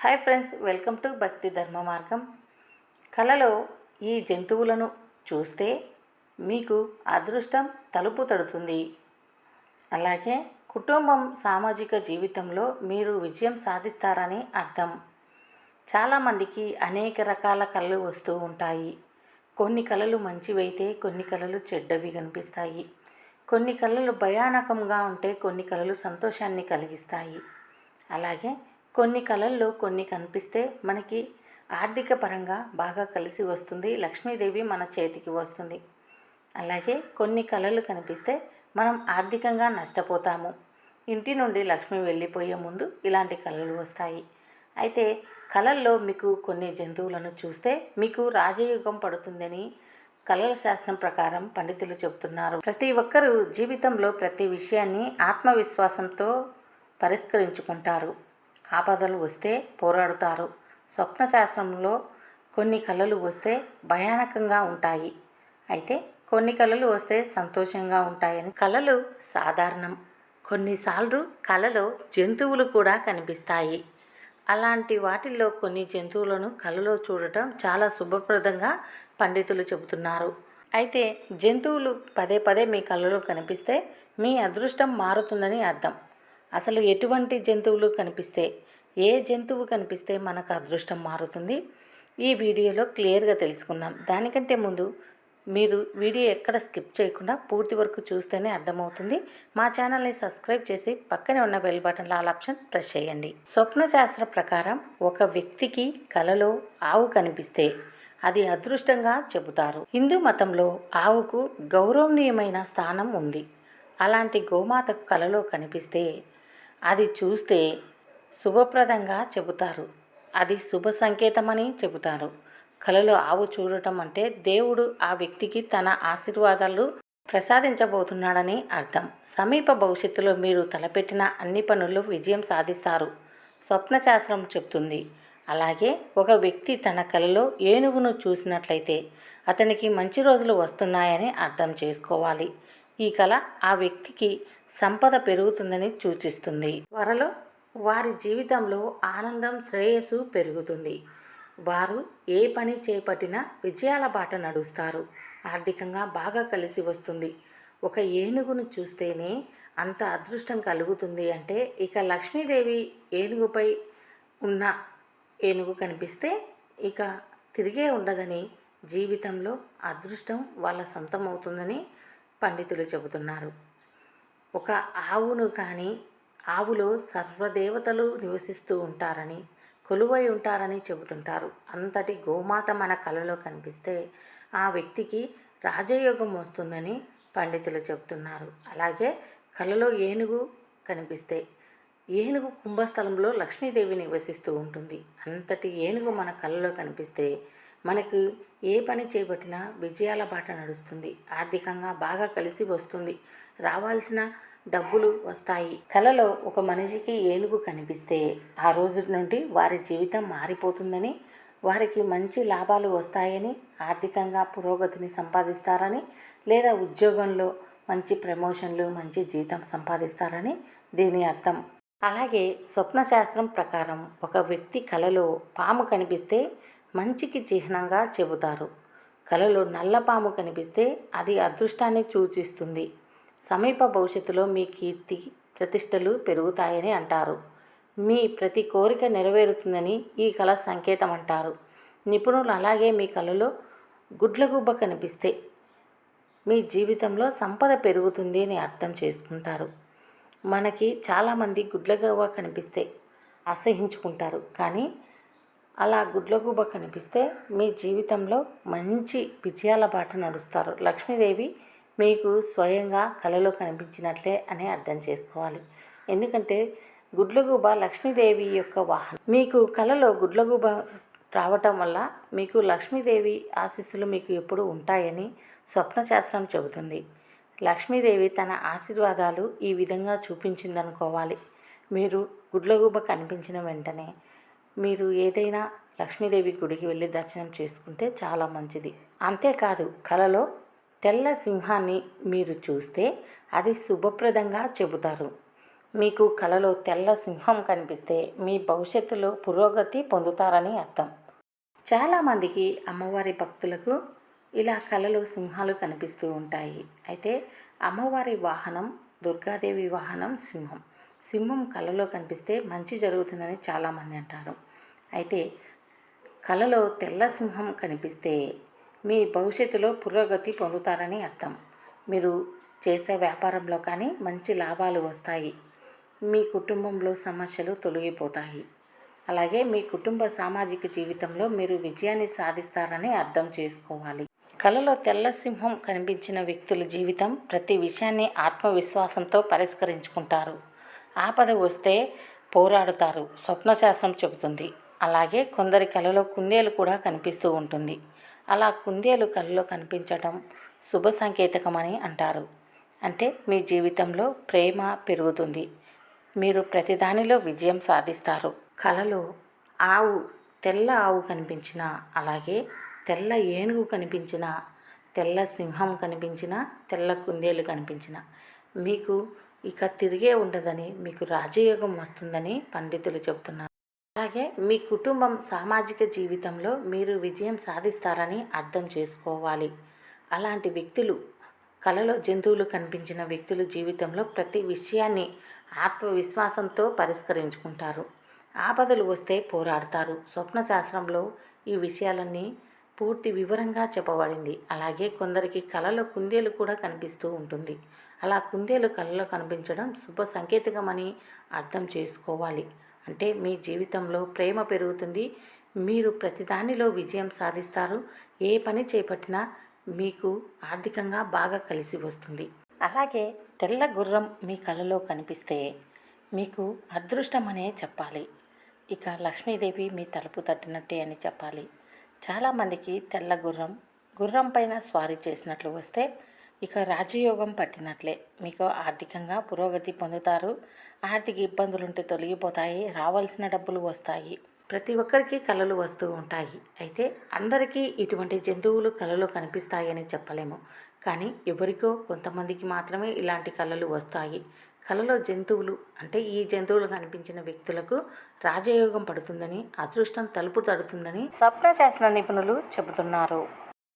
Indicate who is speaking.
Speaker 1: Hi friends welcome to భక్తి ధర్మ మార్గం. కళలో ఈ జంతువులను చూస్తే మీకు అదృష్టం తలుపు తడుతుంది. అలాగే కుటుంబం సామాజిక జీవితంలో మీరు విజయం సాధిస్తారని అర్థం. చాలామందికి అనేక రకాల కళలు వస్తూ ఉంటాయి. కొన్ని కళలు మంచివైతే కొన్ని కళలు చెడ్డవి కనిపిస్తాయి. కొన్ని కళలు భయానకంగా ఉంటే కొన్ని కళలు సంతోషాన్ని కలిగిస్తాయి. అలాగే కొన్ని కళల్లో కొన్ని కనిపిస్తే మనకి ఆర్థిక పరంగా బాగా కలిసి వస్తుంది. లక్ష్మీదేవి మన చేతికి వస్తుంది. అలాగే కొన్ని కళలు కనిపిస్తే మనం ఆర్థికంగా నష్టపోతాము. ఇంటి నుండి లక్ష్మి వెళ్ళిపోయే ముందు ఇలాంటి కళలు వస్తాయి. అయితే కళల్లో మీకు కొన్ని జంతువులను చూస్తే మీకు రాజయోగం పడుతుందని కళల శాస్త్రం ప్రకారం పండితులు చెబుతున్నారు. ప్రతి ఒక్కరూ జీవితంలో ప్రతి విషయాన్ని ఆత్మవిశ్వాసంతో పరిష్కరించుకుంటారు. ఆపదలు వస్తే పోరాడుతారు. స్వప్న శాస్త్రంలో కొన్ని కళలు వస్తే భయానకంగా ఉంటాయి. అయితే కొన్ని కళలు వస్తే సంతోషంగా ఉంటాయని కళలు సాధారణం. కొన్నిసార్లు కళలో జంతువులు కూడా కనిపిస్తాయి. అలాంటి వాటిల్లో కొన్ని జంతువులను కళలో చూడటం చాలా శుభప్రదంగా పండితులు చెబుతున్నారు. అయితే జంతువులు పదే పదే మీ కళలో కనిపిస్తే మీ అదృష్టం మారుతుందని అర్థం. అసలు ఎటువంటి జంతువులు కనిపిస్తే ఏ జంతువు కనిపిస్తే మనకు అదృష్టం మారుతుంది? ఈ వీడియోలో క్లియర్గా తెలుసుకుందాం. దానికంటే ముందు మీరు వీడియో ఎక్కడ స్కిప్ చేయకుండా పూర్తి వరకు చూస్తేనే అర్థమవుతుంది. మా ఛానల్ని సబ్స్క్రైబ్ చేసి పక్కనే ఉన్న bell button all option press చేయండి. స్వప్న శాస్త్ర ప్రకారం ఒక వ్యక్తికి కలలో ఆవు కనిపిస్తే అది అదృష్టంగా చెబుతారు. హిందూ మతంలో ఆవుకు గౌరవనీయమైన స్థానం ఉంది. అలాంటి గోమాతకు కలలో కనిపిస్తే అది చూస్తే శుభప్రదంగా చెబుతారు. అది శుభ సంకేతమని చెబుతారు. కలలో ఆవు చూడటం అంటే దేవుడు ఆ వ్యక్తికి తన ఆశీర్వాదాలు ప్రసాదించబోతున్నాడని అర్థం. సమీప భవిష్యత్తులో మీరు తలపెట్టిన అన్ని పనులు విజయం సాధిస్తారు. స్వప్నశాస్త్రం చెప్తుంది. అలాగే ఒక వ్యక్తి తన కలలో ఏనుగును చూసినట్లయితే అతనికి మంచి రోజులు వస్తున్నాయని అర్థం చేసుకోవాలి. ఈ కళ ఆ వ్యక్తికి సంపద పెరుగుతుందని సూచిస్తుంది. త్వరలో వారి జీవితంలో ఆనందం శ్రేయస్సు పెరుగుతుంది. వారు ఏ పని చేపట్టినా విజయాల బాట నడుస్తారు. ఆర్థికంగా బాగా కలిసి వస్తుంది. ఒక ఏనుగును చూస్తేనే అంత అదృష్టం కలుగుతుంది అంటే ఇక లక్ష్మీదేవి ఏనుగుపై ఉన్న ఏనుగు కనిపిస్తే ఇక తిరిగే ఉండదని జీవితంలో అదృష్టం వాళ్ళ సొంతం అవుతుందని పండితులు చెబుతున్నారు. ఒక ఆవును కానీ ఆవులో సర్వదేవతలు నివసిస్తూ ఉంటారని కొలువై ఉంటారని చెబుతుంటారు. అంతటి గోమాత మన కళలో కనిపిస్తే ఆ వ్యక్తికి రాజయోగం వస్తుందని పండితులు చెబుతున్నారు. అలాగే కళలో ఏనుగు కనిపిస్తే ఏనుగు కుంభస్థలంలో లక్ష్మీదేవి నివసిస్తూ ఉంటుంది. అంతటి ఏనుగు మన కళ్ళలో కనిపిస్తే మనకు ఏ పని చేపట్టినా విజయాల బాట నడుస్తుంది. ఆర్థికంగా బాగా కలిసి వస్తుంది. రావాల్సిన డబ్బులు వస్తాయి. కలలో ఒక మనిషికి ఏనుగు కనిపిస్తే ఆ రోజు నుండి వారి జీవితం మారిపోతుందని వారికి మంచి లాభాలు వస్తాయని ఆర్థికంగా పురోగతిని సంపాదిస్తారని లేదా ఉద్యోగంలో మంచి ప్రమోషన్లు మంచి జీతం సంపాదిస్తారని దీని అర్థం. అలాగే స్వప్న శాస్త్రం ప్రకారం ఒక వ్యక్తి కలలో పాము కనిపిస్తే మంచికి చిహ్నంగా చెబుతారు. కలలో నల్ల పాము కనిపిస్తే అది అదృష్టాన్ని సూచిస్తుంది. సమీప భవిష్యత్తులో మీ కీర్తి ప్రతిష్టలు పెరుగుతాయని అంటారు. మీ ప్రతి కోరిక నెరవేరుతుందని ఈ కళ సంకేతం అంటారు నిపుణులు అలాగే మీ కళలో గుడ్లగుబ్బ కనిపిస్తే మీ జీవితంలో సంపద పెరుగుతుంది అని అర్థం చేసుకుంటారు. మనకి చాలామంది గుడ్లగుబ్బ కనిపిస్తే అసహించుకుంటారు. కానీ అలా గుడ్లగూబ కనిపిస్తే మీ జీవితంలో మంచి విజయాల బాట నడుస్తారు. లక్ష్మీదేవి మీకు స్వయంగా కళలో కనిపించినట్లే అని అర్థం చేసుకోవాలి. ఎందుకంటే గుడ్లగూబ లక్ష్మీదేవి యొక్క వాహనం. మీకు కళలో గుడ్లగూబ రావటం వల్ల మీకు లక్ష్మీదేవి ఆశీస్సులు మీకు ఎప్పుడు ఉంటాయని స్వప్నశాస్త్రం చెబుతుంది. లక్ష్మీదేవి తన ఆశీర్వాదాలు ఈ విధంగా చూపించిందనుకోవాలి. మీరు గుడ్లగూబ కనిపించిన వెంటనే మీరు ఏదైనా లక్ష్మీదేవి గుడికి వెళ్ళి దర్శనం చేసుకుంటే చాలా మంచిది. అంతేకాదు కలలో తెల్ల సింహాన్ని మీరు చూస్తే అది శుభప్రదంగా చెబుతారు. మీకు కలలో తెల్ల సింహం కనిపిస్తే మీ భవిష్యత్తులో పురోగతి పొందుతారని అర్థం. చాలామందికి అమ్మవారి భక్తులకు ఇలా కలలో సింహాలు కనిపిస్తూ ఉంటాయి. అయితే అమ్మవారి వాహనం దుర్గాదేవి వాహనం సింహం. సింహం కలలో కనిపిస్తే మంచి జరుగుతుందని చాలామంది అంటారు. అయితే కలలో తెల్ల సింహం కనిపిస్తే మీ భవిష్యత్తులో పురోగతి పొందుతారని అర్థం. మీరు చేసే వ్యాపారంలో కానీ మంచి లాభాలు వస్తాయి. మీ కుటుంబంలో సమస్యలు తొలగిపోతాయి. అలాగే మీ కుటుంబ సామాజిక జీవితంలో మీరు విజయాన్ని సాధిస్తారని అర్థం చేసుకోవాలి. కలలో తెల్ల సింహం కనిపించిన వ్యక్తుల జీవితం ప్రతి విషయాన్ని ఆత్మవిశ్వాసంతో పరిష్కరించుకుంటారు. ఆపద వస్తే పోరాడుతారు. స్వప్నశాస్త్రం చెబుతుంది. అలాగే కొందరి కలలో కుందేలు కూడా కనిపిస్తూ ఉంటుంది. అలా కుందేలు కలలో కనిపించటం శుభ సంకేతకమని అంటారు. అంటే మీ జీవితంలో ప్రేమ పెరుగుతుంది. మీరు ప్రతిదానిలో విజయం సాధిస్తారు. కలలో ఆవు తెల్ల ఆవు కనిపించిన అలాగే తెల్ల ఏనుగు కనిపించిన తెల్ల సింహం కనిపించిన తెల్ల కుందేలు కనిపించిన మీకు ఇక తిరిగే ఉండదని మీకు రాజయోగం వస్తుందని పండితులు చెబుతున్నారు అలాగే మీ కుటుంబం సామాజిక జీవితంలో మీరు విజయం సాధిస్తారని అర్థం చేసుకోవాలి. అలాంటి వ్యక్తులు కలలో జంతువులు కనిపించిన వ్యక్తులు జీవితంలో ప్రతి విషయాన్ని ఆత్మవిశ్వాసంతో పరిష్కరించుకుంటారు. ఆపదలు వస్తే పోరాడతారు. స్వప్న శాస్త్రంలో ఈ విషయాలన్నీ పూర్తి వివరంగా చెప్పబడింది. అలాగే కొందరికి కళలో కుందేలు కూడా కనిపిస్తూ ఉంటుంది. అలా కుందేలు కళలో కనిపించడం శుభ సంకేతకమని అర్థం చేసుకోవాలి. అంటే మీ జీవితంలో ప్రేమ పెరుగుతుంది. మీరు ప్రతిదానిలో విజయం సాధిస్తారు. ఏ పని చేపట్టినా మీకు ఆర్థికంగా బాగా కలిసి వస్తుంది. అలాగే తెల్ల గుర్రం మీ కలలో కనిపిస్తే మీకు అదృష్టం అనే చెప్పాలి. ఇక లక్ష్మీదేవి మీ తలుపు తట్టినట్టే అని చెప్పాలి. చాలామందికి తెల్ల గుర్రం గుర్రం పైన స్వారీ చేసినట్లు వస్తే ఇక రాజయోగం పట్టినట్లే. మీకు ఆర్థికంగా పురోగతి పొందుతారు. ఆర్థిక ఇబ్బందులుంటే తొలగిపోతాయి. రావాల్సిన డబ్బులు వస్తాయి. ప్రతి ఒక్కరికి కళలు వస్తూ ఉంటాయి. అయితే అందరికీ ఇటువంటి జంతువులు కళలు కనిపిస్తాయని చెప్పలేము. కానీ ఎవరికో కొంతమందికి మాత్రమే ఇలాంటి కళలు వస్తాయి. కళలో జంతువులు అంటే ఈ జంతువులు కనిపించిన వ్యక్తులకు రాజయోగం పడుతుందని అదృష్టం తలుపు తడుతుందని స్వప్న శాస్త్ర నిపుణులు చెబుతున్నారు.